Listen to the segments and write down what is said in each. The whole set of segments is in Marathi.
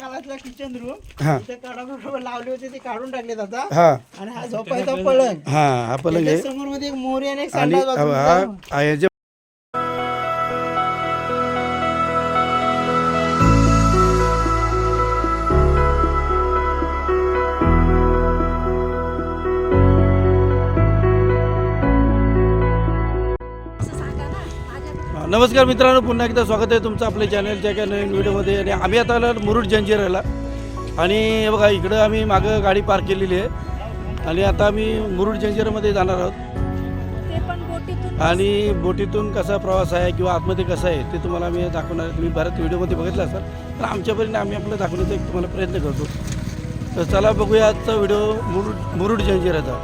काळातला किचन रूम काढा लावले होते ते काढून टाकलेत आता हा. आणि हा झोपायचा पलंग. हा हा पलंग समोर मध्ये एक मोरी आणि एक हा नमस्कार मित्रांनो पुन्हा एकदा स्वागत आहे तुमचं आपल्या चॅनलच्या एका नवीन व्हिडिओमध्ये. आणि आम्ही आता आलो मुरुड जंजिराला आणि बघा इकडं आम्ही मागं गाडी पार्क केलेली आहे. आणि आता आम्ही मुरुड जंजिरामध्ये जाणार आहोत. आणि बोटीतून कसा प्रवास आहे किंवा आतमध्ये कसा आहे ते तुम्हाला आम्ही दाखवणार. तुम्ही बऱ्याच व्हिडिओमध्ये बघितलं असाल तर आमच्यापर्यंत आम्ही आपलं दाखवण्याचा एक तुम्हाला प्रयत्न करतो. तर चला बघूया आजचा व्हिडिओ मुरुड मुरुड जंजिराचा.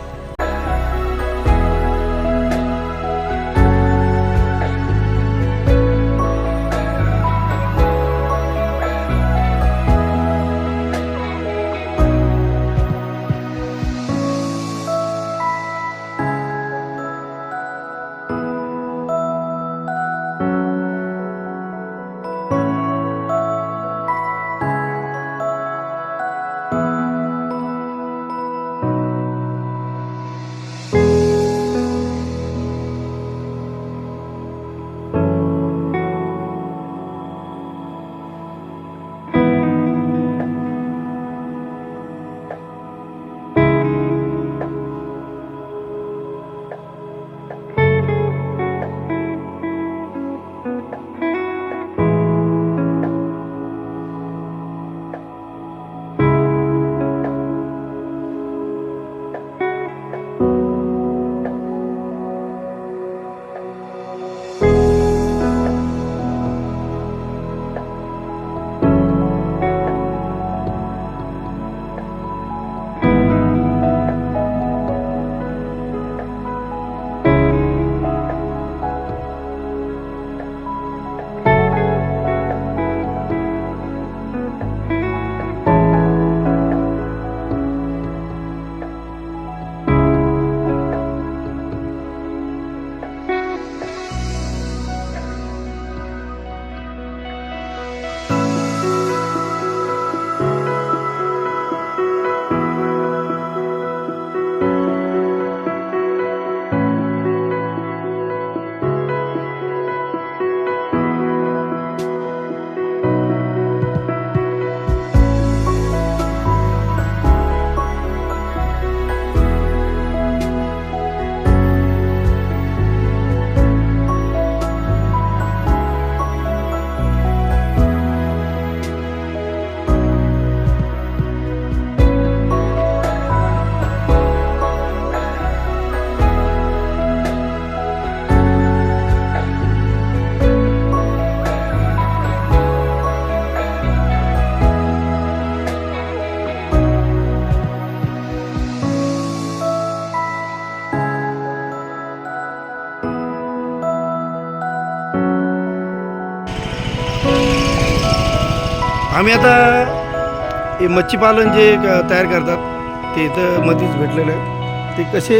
आम्ही आता हे मच्छीपालन जे क- तयार करतात ते इथं मध्येच भेटलेलं आहे. ते कसे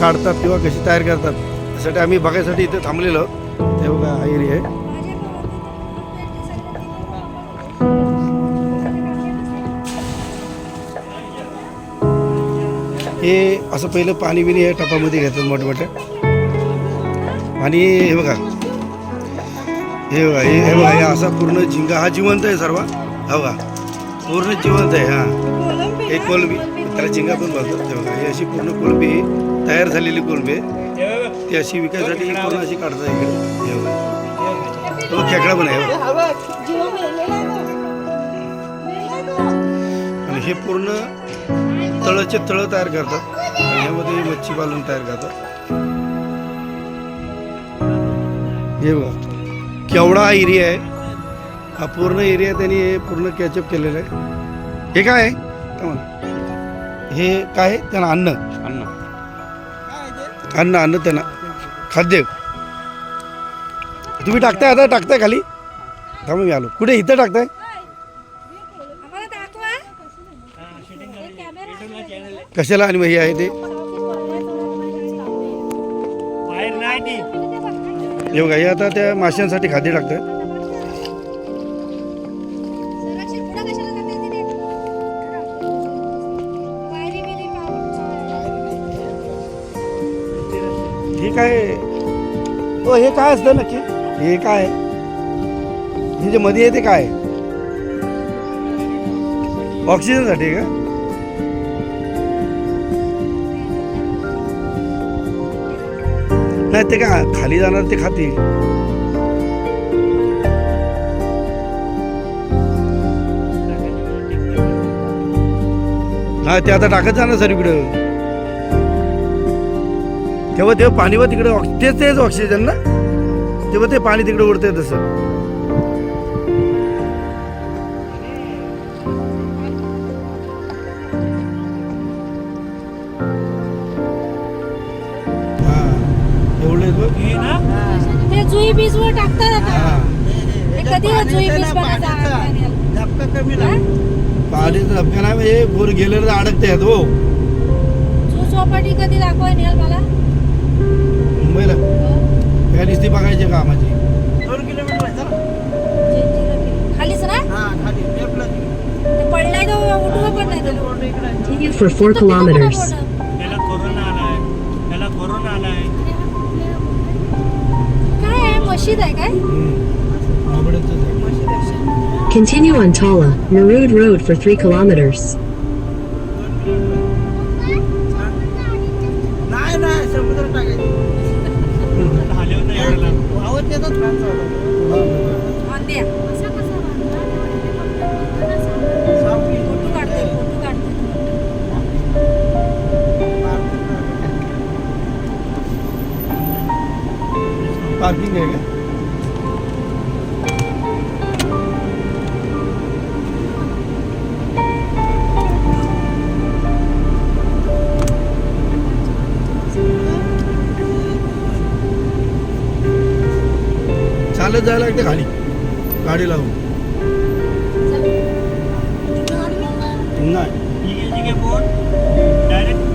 काढतात किंवा कसे तयार करतात त्यासाठी आम्ही बघायसाठी इथं थांबलेलो. ते बघा हा एरिया आहे. हे असं पहिलं पाणी बिणी या टपामध्ये घेतात मोठमोठ्या. आणि हे बघा हे बघा हे हे बघा हे असा पूर्ण झिंगा हा जिवंत आहे सर्व. हा बघा पूर्ण जिवंत आहे हा. हे कोलंबी त्याला झिंगा पण बोलतात ते बघा ही अशी पूर्ण कोलंबी तयार झालेली कोलंबी आहे. ती अशी विकायसाठी पूर्ण अशी काढतात इकडे. हे बघा. तो खेकडा पण आहे हे आणि हे पूर्ण तळचे तळ तयार करतात. आणि ह्यामध्ये मच्छी पालन तयार करतात. हे बघा. केवढा हा एरिया आहे. हा पूर्ण एरिया त्यांनी हे पूर्ण कॅचअप केलेलं आहे. हे काय आहे? काय म्हणा हे काय आहे? त्यांना अन्न. अन्न. अन्न अन्न त्यांना. खाद्य. तुम्ही टाकताय आता? टाकताय खाली? थांबा मी आलो. कुठे? इथं टाकताय? आम्हाला दाखवा. हे कॅमेरा कशाला? आणि मग हे आहे ते. येऊ बघा आता त्या माशांसाठी खाद्य टाकतात हे काय? ओ हे काय असतं नक्की? हे काय? हे जे मध्ये येते काय? ऑक्सिजनसाठी का? नाही ते का खाली जाणार ते खातील. हा ते आता टाकत जाणार सर इकडं. तेव्हा तेव्हा पाणी व तिकडे तेच तेच ऑक्सिजन ना? तेव्हा ते पाणी तिकडे उडतंय तसं. ते जुई बीज वर टाकतात आता. हा. हे कधी जुई बीज बनायचा कमी हा? लागतो धबका नाही म्हणजे बोर गेलेलं अडकते आहेत हो. जू चौपाटी कधी दाखवाय नेल मला? मुंबईला. काय दिसती बघायची कामाची. दोन किलोमीटर आहे चला. खालीच ना? हा खाली. लेफ्टला ते पडलाय उठवा पण नाही त्याला. for 4 तो काय आहे मशीद आहे काय Continue on Tala, Narud Road for 3 kilometers. नाही नाही समुद्र टाकायचं हलवता यायला आवाज येतात फॅनचा वांद्या सावली फोटो काढते फोटो काढते पार्किंग आहे का चालत जायला लागते खाली. गाडी लावून. नाही. ठीक आहे बोट डायरेक्ट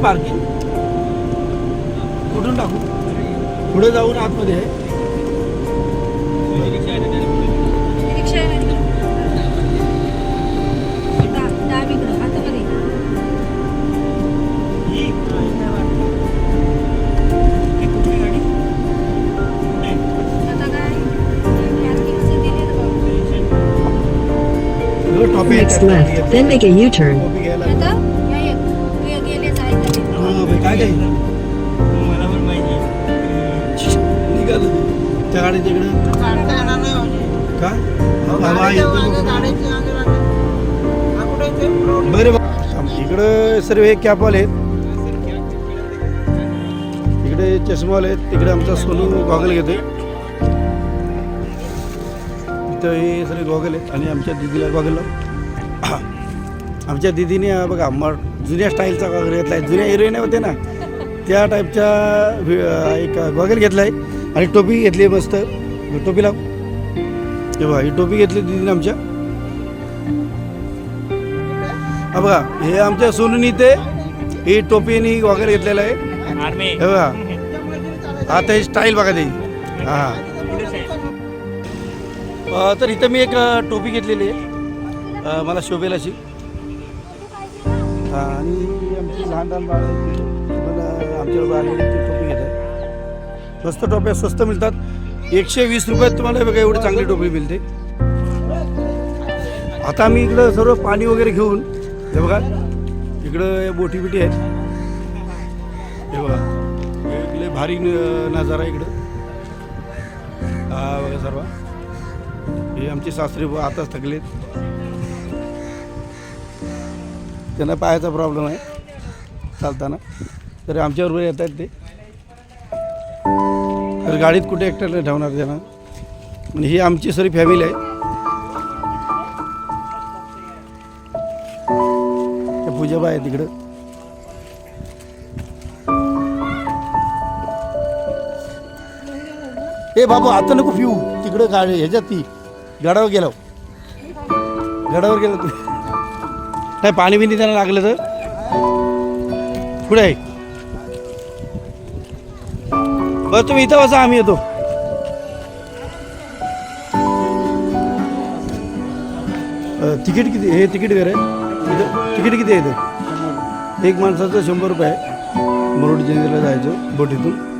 पार्किंग कुठे आहे पार्किंग कुठून टाकू पुढे जाऊन आतमध्ये आहे रिक्षा आहे ना तिकडं. डा- डावीकडं आतमध्ये ही ही कुठली गाडी कुठे? आता काय पार्किंगचं दिलेलं बघ. टॉपी Next left, then make a U-turn. काय काय? मला पण माहिती. निघालं. त्या गाडी तिकडे. का? बरे इकडं सर्व हे कॅपवाले आहेत. इकडे चष्मावाले आहेत. तिकडे आमचा सोनू गॉगल घेतोय. इथं हे सगळे गॉगल आहेत आणि आमच्या दिदीला गॉगल. आमच्या दिदीने बघा मग जुन्या स्टाईलचा गॉगल घेतला आहे जुन्या हिरोईन होते ना. त्या टाईपच्या एक गॉगल घेतला आहे आणि टोपी घेतली आहे मस्त. टोपी लाव. हे बघा ही टोपी घेतली दिदीने आमच्या. हा बघा हे आमच्या सोनूनी ते ही टोपीनी वगैरे घेतलेलं आहे. आर्मी. हे बघा. आता ही स्टाईल बघा ती. हा. तर इथं मी एक टोपी घेतलेली आहे. मला शोभेल अशी. आणि आमची लहान लहान बाळ पण टोपी घेतात. आहे टोप्या स्वस्त मिळतात. एकशे वीस रुपयात तुम्हाला बघा एवढी चांगली टोपी मिळते. आता आम्ही इकडं सर्व पाणी वगैरे घेऊन हे बघा इकडं बोटी बिटी आहेत. हे बघा इकडे लय भारी न- नजारा इकडं. हा बघा सर्व. हे आमचे सासरे आताच थकलेत. त्यांना पायाचा प्रॉब्लेम आहे. चालताना. तर आमच्याबरोबर येत आहेत ते. तर गाडीत कुठे एकट्याला नाही ठेवणार त्यांना? आणि ही आमची सरी फॅमिली आहे. त्या पूजबा आहे तिकडं. ए बाबू आता नको पिऊ. तिकडं गाडी ह्याच्यात ती. गडावर गेलो हो. गडावर गेलो तू. नाही पाणी बिणी त्यांना लागलं तर? कुठे आहे? बरं तुम्ही इथं बसा आम्ही येतो. तिकीट किती हे तिकीट घर आहे. इथं तिकीट किती आहे इथं? एक माणसाचं शंभर रुपये आहे. मरोड जंगलला जायचं बोटीतून.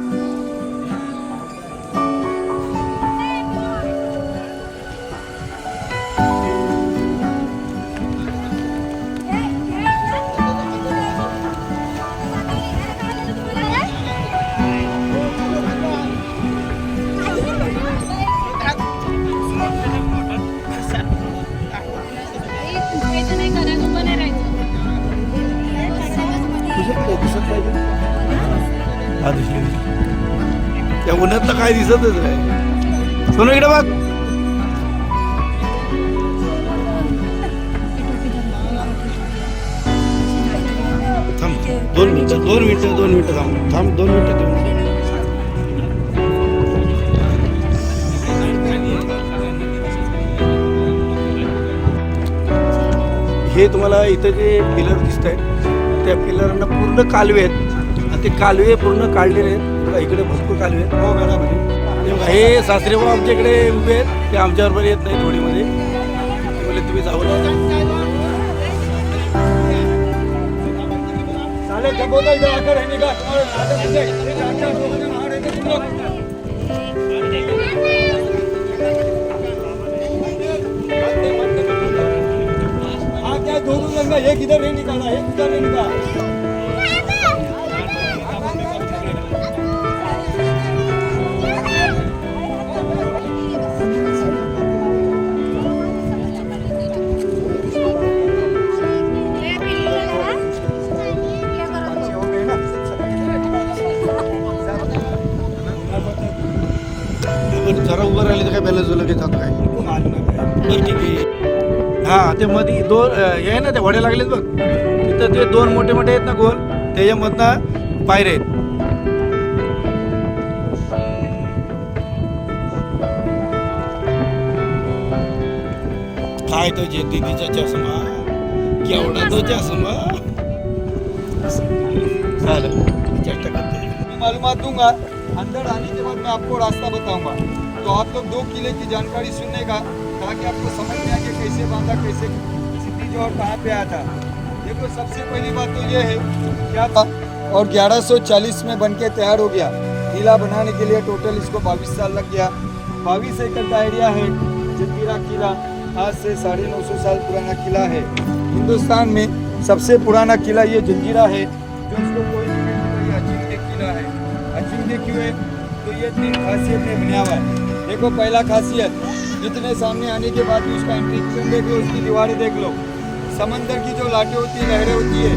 दिसली. तर काय दिसतच नाही. सोनू इकडे बघ. थांब दोन मिनिटं दोन मिनिटं दोन मिनिटं थांब. थांब दोन मिनिटं दोन मिनिटं. हे तुम्हाला इथं जे पिलर दिसत आहेत त्या पिलरांना पूर्ण कालवे आहेत. आणि ते कालवे पूर्ण काढलेले आहेत. बघा इकडे भरपूर कालवे आहेत. हो मॅडम हे सासरे भाऊ आमच्या इकडे उभे आहेत. ते आमच्याबरोबर येत नाही थोडीमध्ये. ते बोलले तुम्ही जाऊ नका. एक इधर आकर रहने एक इधर नाटक बन बरं, जरा तर काय बॅलन्स झालं की जात काय? बरं ठीक आहे हां ते मध्ये दोन हे ना ते वड्या लागलेत बघ. तिथं ते दोन मोठे मोठे आहेत ना गोल त्याच्यामधनं पायरे आहेत. काय तो जे दीदीचा चष्मा? केवढा तो चष्मा? झालं. चेष्टा करते. मैं मालूमात दूंगा. अंदर आने के बाद मैं आपको रास्ता बताऊंगा. तो आप लोग दो किले की जानकारी सुनने का, ताकि आपको समझ में आए कि कैसे बांधा, कैसे सिद्धि जो और कहाँ पे आया था। देखो, सबसे पहली बात तो ये है क्या था और 1140 में बन के तैयार हो गया। किला बनाने के लिए टोटल इसको बाईस साल लग गया। बाईस एकड़ का एरिया है जंजीरा किला, आज से साढ़े नौ सौ साल पुराना किला है। हिंदुस्तान में सबसे पुराना किला ये जंजीरा है, जो इसको कोई नहीं किला है। अचिंत्य क्यों है? तीन खासियत में बना हुआ है देखो, पहला खासियत इतने सामने आने के बाद भी उसका इंट्रिक्शन देख लो उसकी दीवारें देख लो। समंदर की जो लाटें होती है, लहरें होती है,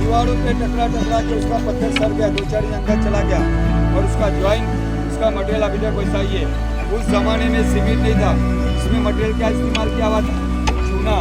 दीवारों पे टकरा टकरा के उसका पत्थर सर गया दो चार अंदर चला गया। और उसका ज्वाइन उसका मटेरियल अभी तक वैसा ही है। उस जमाने में सीमेंट नहीं था। उसमें मटेरियल क्या इस्तेमाल किया हुआ था? चूना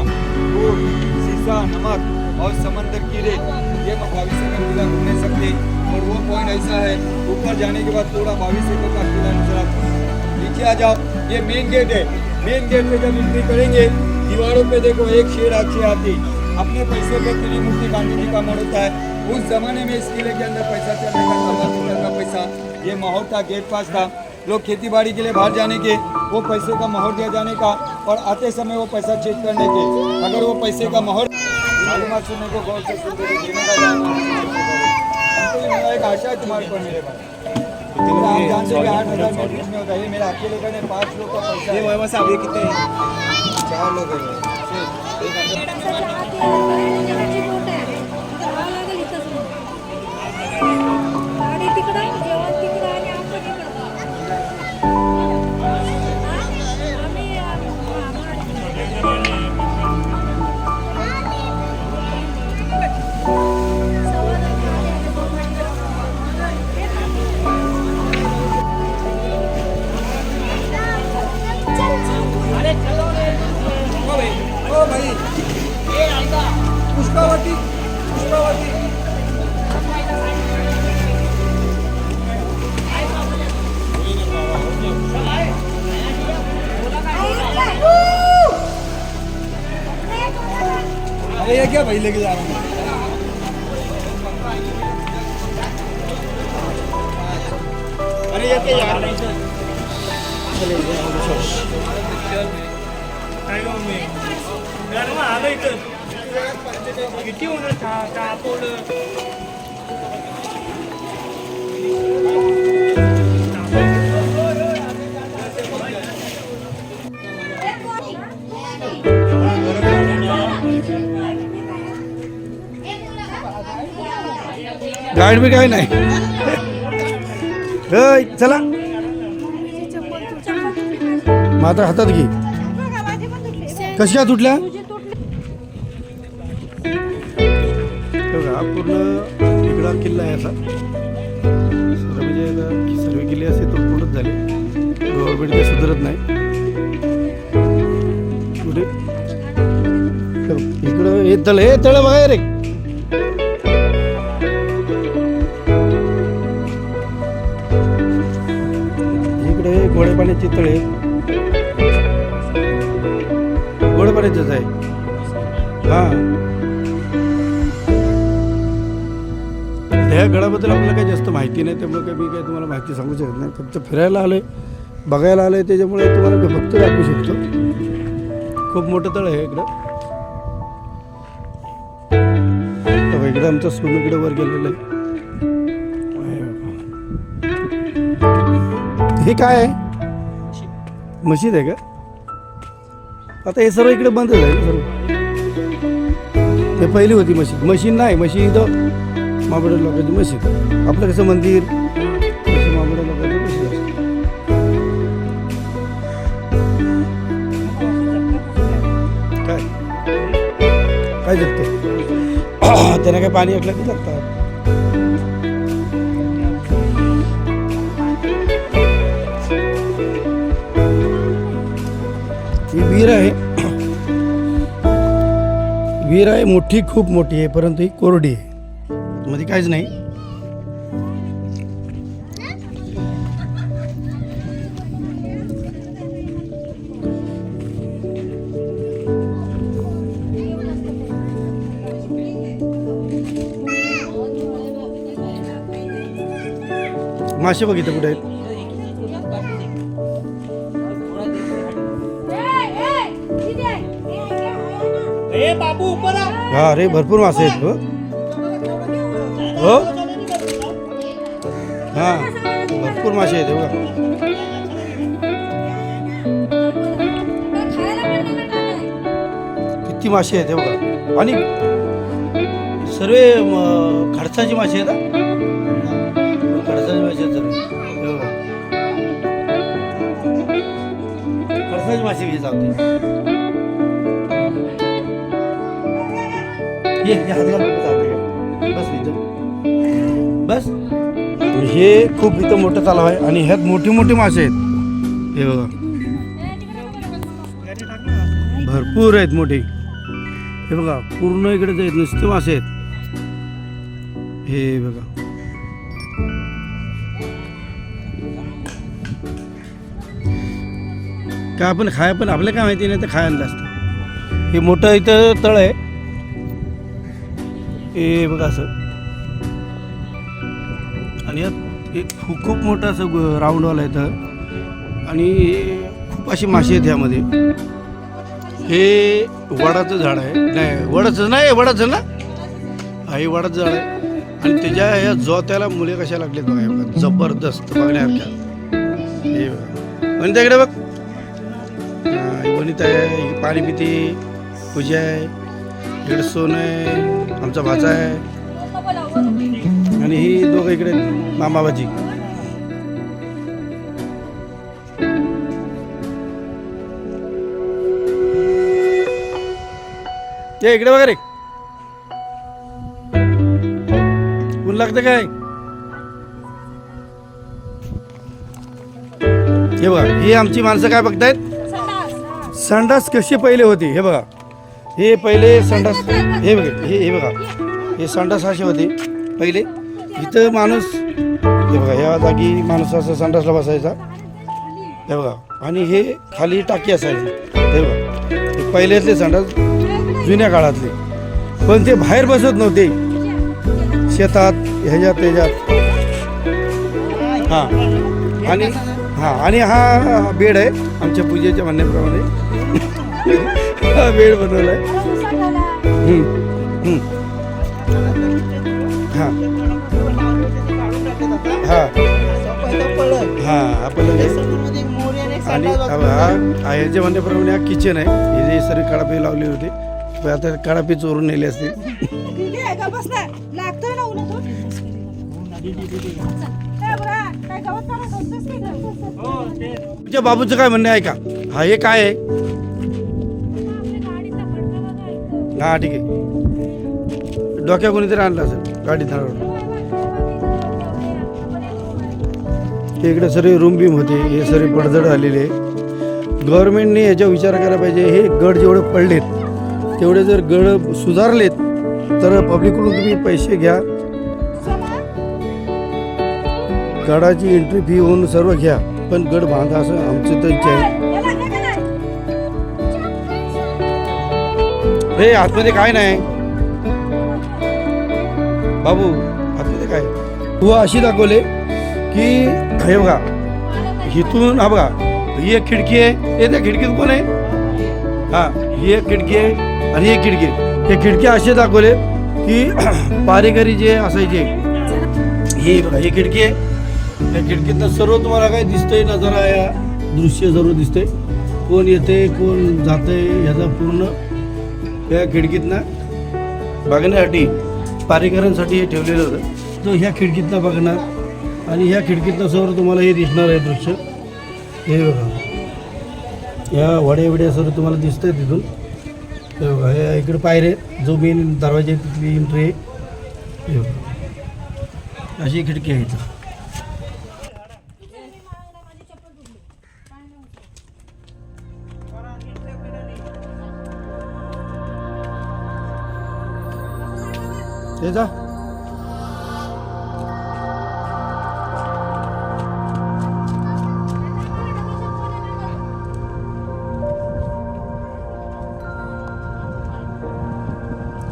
गुड़ शीशा, नमक और समंदर की रेत। ये भविष्य में किला घूमने सकते। और वो पॉइंट ऐसा है, ऊपर जाने के बाद पूरा बाईस एकड़ का किला नज़र आता है नीचे आ जाओ, ये मेन गेट है। मेन गेट पे जब एंट्री करेंगे, दीवारों पे देखो एक शेर अच्छी हाथी अपने पैसे पे तेरी मूर्ति गांधी जी का मर होता है। उस जमाने में इस किले के अंदर पैसा चलने का लीटर का पैसा। ये माहौल था गेट पास था। लोग खेती बाड़ी के लिए बाहर जाने के, वो पैसे का मोहर दिया जाने का और आते समय वो पैसा चेक करने के। अगर वो पैसे का मोहर मालूम सुनने को, गौर से सुनते का ये मेरा एक आशा तुम्हारे पर मेरे पास आप जानते हो कि आठ हजार में कुछ नहीं होता. ये मेरा अकेले का नहीं? पाँच लोग का पैसा है वैभव साहेब हे किती? आहे? चार लोग हैं गाडी तिकडं जेवण तिकडं. पुष्पावती पुष्पावती. अरे ये क्या भाई लेके जा रहा हूँ? अरे ये क्या यार? चले जाओ कुछ टाइम में घर में आ गई किती होणार चहा चहा पोलं गाईड बी काय नाही चला मात्र हातात घे. कशा तुटल्या वेगळा किल्ला आहे असा. म्हणजे आता सर्व किल्ले असे तोडफोडच झाले. गव्हर्नमेंट काही सुधारत नाही. पुढे. इकडं हे तळ हे तळ बघा रे इकडे गोडे पाण्याची तळे गोड्या पाण्याचंच आहे. हा. ह्या गडाबद्दल आपल्याला काही जास्त माहिती नाही त्यामुळे काही मी काही तुम्हाला माहिती सांगू शकत नाही. फक्त फिरायला आलोय बघायला आलोय त्याच्यामुळे तुम्हाला मी फक्त दाखवू शकतो. खूप मोठं तळ आहे इकडं. तर इकडं आमचं सोनं वर गेलेलं आहे. हे काय आहे? मशीद आहे का? आता हे सर्व इकडे बंदच आहे सर्व. ते पहिली होती मशीद. मशीन नाही मशीन इथं महाबळेश्वर लोकांची मशीद. आपलं कसं मंदिर? तसं मशीद काय? काय जगतं? त्यांना काय पाणी असलं की जगतात ही विहीर आहे. विहीर आहे मोठी खूप मोठी आहे परंतु ही कोरडी आहे. काहीच नाही मासे बघितले कुठे आहेत हा रे भरपूर मासे आहेत हो? हां भरपूर मासे आहेत बघा. किती मासे आहेत बघा. आणि सर्व म, खडसाची मासे आहेत हा. खडसाची मासे आहेत सर्व. खडसाची मासे घे चालते ये ये हात हे खूप इथं मोठं तलाव आहे आणि ह्यात मोठे मोठे मासे आहेत. हे बघा. भरपूर आहेत मोठे. हे बघा पूर्ण इकडे आहेत नुसते मासे आहेत. हे बघा. काय आपण खाय पण आपल्या काय माहिती नाही तर खाय आणलं असतं. हे मोठं इथं तळ आहे. हे बघा असं. आणि यात एक खूप मोठं असं राऊंडवाला आहे इथं. आणि खूप अशी मासे आहेत ह्यामध्ये हे वडाचं झाड आहे. नाही वडाचं नाही वडाचं ना? हा हे वडाचं झाड आहे. आणि त्याच्या ह्या जोत्याला मुले कशा लागलेत बघा हे जबरदस्त बघण्यासारख्या हे वनिता इकडे बघ. वनिता आहे पाणी पिते पूजा आहे. इकडे आहे आमचा भाचा आहे. आणि ही दोघं इकडे मामाबाजी. ते इकडे बघा रे. ऊन लागतं काय? हे बघा ही आमची माणसं काय बघतायत? संडास कशी पहिले होती हे बघा. हे पहिले संडास हे बघा हे हे बघा. हे संडास असे होते पहिले. इथं माणूस हे बघा ह्या जागी माणूस असं संडासला बसायचा. हे बघा आणि हे खाली टाकी असायची. हे बघा हे पहिल्यातले संडास जुन्या काळातले. पण ते बाहेर बसत नव्हते. शेतात ह्याच्यात त्याच्यात. हां. आणि हां आणि हा बेड आहे आमच्या पूजेच्या म्हणण्याप्रमाणे. हा बेड बनवला आहे हां. हां. हां हां आणि हा याच्या म्हणण्याप्रमाणे हा किचन आहे. हे जे सर्व कडापे लावले होते. पण आता कडापे चोरून नेले असतील. लागतोय ना उन्हा तो ए, बघा, काय गवत काढत होतेस की? काय? हो ते तुमच्या बाबूचं काय म्हणणं आहे का? हा हे काय आहे. हा ठीक आहे. डोक्या कोणीतरी आणलं असेल? गाडी धारावर ते इकडे सर्व रूम बीम होते हे सर्व पडझड आलेले गव्हर्नमेंटने याचा विचार करायला पाहिजे हे गड जेवढे पडलेत तेवढे जर गड सुधारलेत तर पब्लिककडून तुम्ही पैसे घ्या. गडाची एंट्री फी होऊन सर्व घ्या पण गड बांधा असं आमची तर इच्छा आहे. हे हे आतमध्ये काय नाही. बाबू आतमध्ये काय? तू अशी दाखवले की हे बघा. इथून हा बघा ही एक खिडकी आहे. हे त्या खिडकीत कोण आहे? हा ही एक खिडकी आहे आणि ही एक खिडकी आहे. हे खिडकी असे दाखवले की पारेकरी जे असायचे ही बघा ही खिडकी आहे. या खिडकीतनं सर्व तुम्हाला काय दिसतंय? नजारा या दृश्य सर्व दिसतंय. कोण येते कोण जाते याचा पूर्ण या खिडकीतनं बघण्यासाठी पारेकरांसाठी हे ठेवलेलं होतं. तो ह्या खिडकीतनं बघणार आणि ह्या खिडकीतनं समोर तुम्हाला हे दिसणार आहे दृश्य. हे बघा. या वड्या विड्या सर्व तुम्हाला दिसतंय तिथून. हे बघा हे इकडे पायरे जो मेन दरवाजा आहे तिथली एंट्री आहे. हे बघा. अशी खिडकी आहे इथं. जा.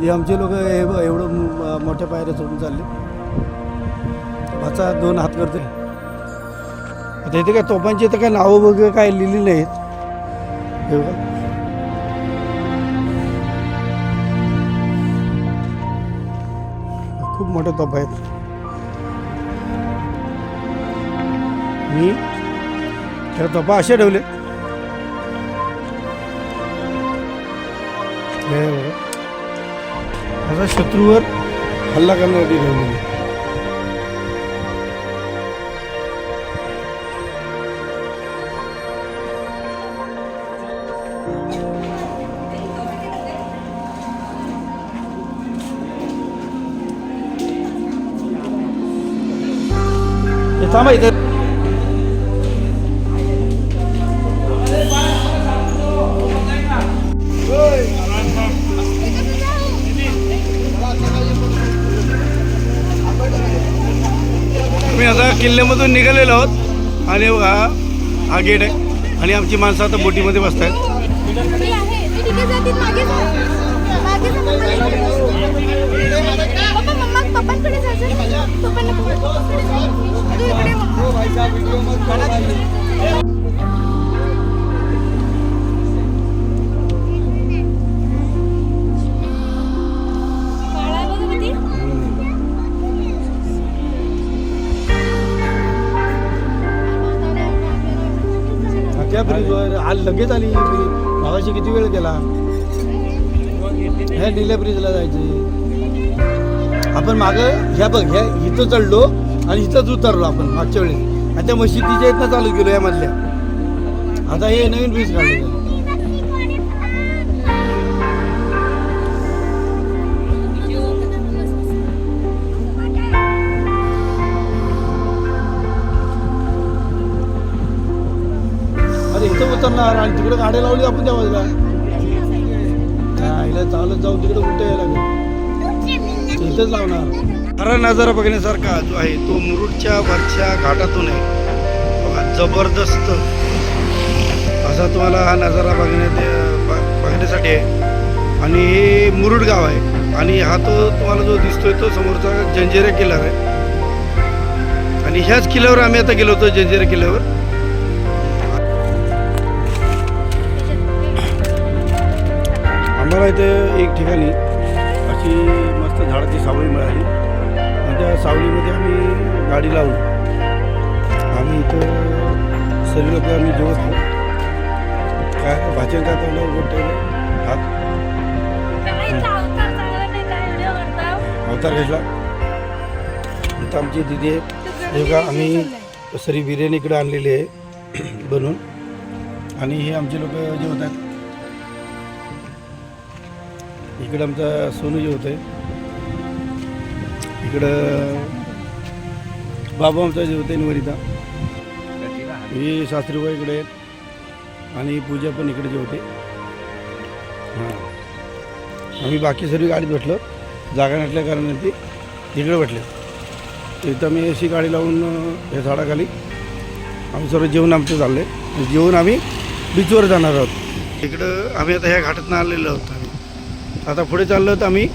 हे आमचे लोक एवढं मोठ्या पायऱ्या चढून चालले. भाचा दोन हात करते आता इथे काय तोफांची तर काय नावं वगैरे काय लिहिली नाहीत. एवढं खूप मोठे तोफ आहेत. मी त्या तोफा असे ठेवले. हे आपल्या शत्रूवर हल्ला करण्यासाठी ठेवलेली थांबा इथं. किल्ल्यामधून निघालेलो आहोत. आणि बघा हा गेट आहे. आणि आमची माणसं आता बोटीमध्ये बसत आहेत त्या ब्रिजवर आज लगेच आली मागाशी किती वेळ गेला ह्या निल्या ब्रिजला जायचे. आपण मागं ह्या बघ ह्या इथं चढलो आणि इथंच उतरलो आपण मागच्या वेळेस. आणि त्या मशिदीच्या इथनं चालू गेलो या मधल्या. आता हे नवीन ब्रिज काढलं. अरे आणि तिकडे गाड्या लावली आपण त्या बाजूला नाही चालत जाऊन तिकडे कुठे यायला लागेल. इथंच लावणार. खरा नजारा बघण्यासारखा जो आहे तो मुरुडच्या वरच्या घाटातून आहे. बघा, जबरदस्त. असा तुम्हाला हा नजारा बघण्यात बघण्यासाठी आहे. आणि हे मुरुड गाव आहे. आणि हा तो तुम्हाला जो दिसतोय तो समोरचा जंजिरा किल्ला आहे. आणि ह्याच किल्ल्यावर आम्ही आता गेलो होतो जंजिरा किल्ल्यावर. आम्हाला इथे एक ठिकाणी. अशी मस्त झाडाची सावली मिळाली. आणि त्या सावलीमध्ये आम्ही गाडी लावून आम्ही इथं सर्व लोक आम्ही जेवत काय भाचन काय तोंडावर बोट ठेवलं. हात अवतार घेतला. इथं आमची दिदी आहे. हे का आम्ही सरी बिर्याणी इकडे आणलेली आहे. बनवून. आणि हे आमचे लोक जेवत आहेत इकडं आमचा सोनू होते. इकडं बाबा आमचा जे होते वरिता ही सासरीबाई इकडे आहेत. आणि पूजा पण इकडे जे होते. हां. आम्ही बाकी सर्व गाडीत भेटलो जागा नसल्या कारणाने तिकडे भेटले तिथं आम्ही अशी गाडी लावून अं, या झाडाखाली आम्ही सर्व जेवण आमचं चाललं आहे जेवण आम्ही बीचवर जाणार आहोत. इकडं आम्ही आता ह्या घाटातनं आलेलो आहोत. आम्ही आता पुढे चाललो तर आम्ही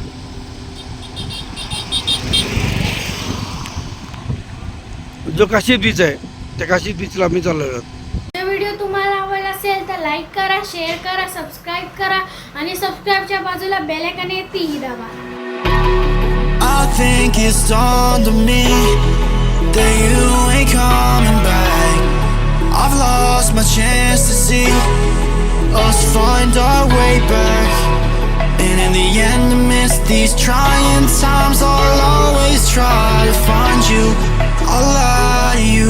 जो काशीद बीच आहे त्या काशीद बीचला आम्ही चाललो आहोत व्हिडिओ तुम्हाला आवडला असेल तर लाईक करा शेअर करा सबस्क्राईब करा आणि सबस्क्राईबच्या बाजूला बेल आयकॉन आहे तीही दाबा I think it's dawned on me that you ain't coming back. I've lost my chance to see us find our way back. And in the end, amidst these trying times, I'll always try to find you. I'll lie to you.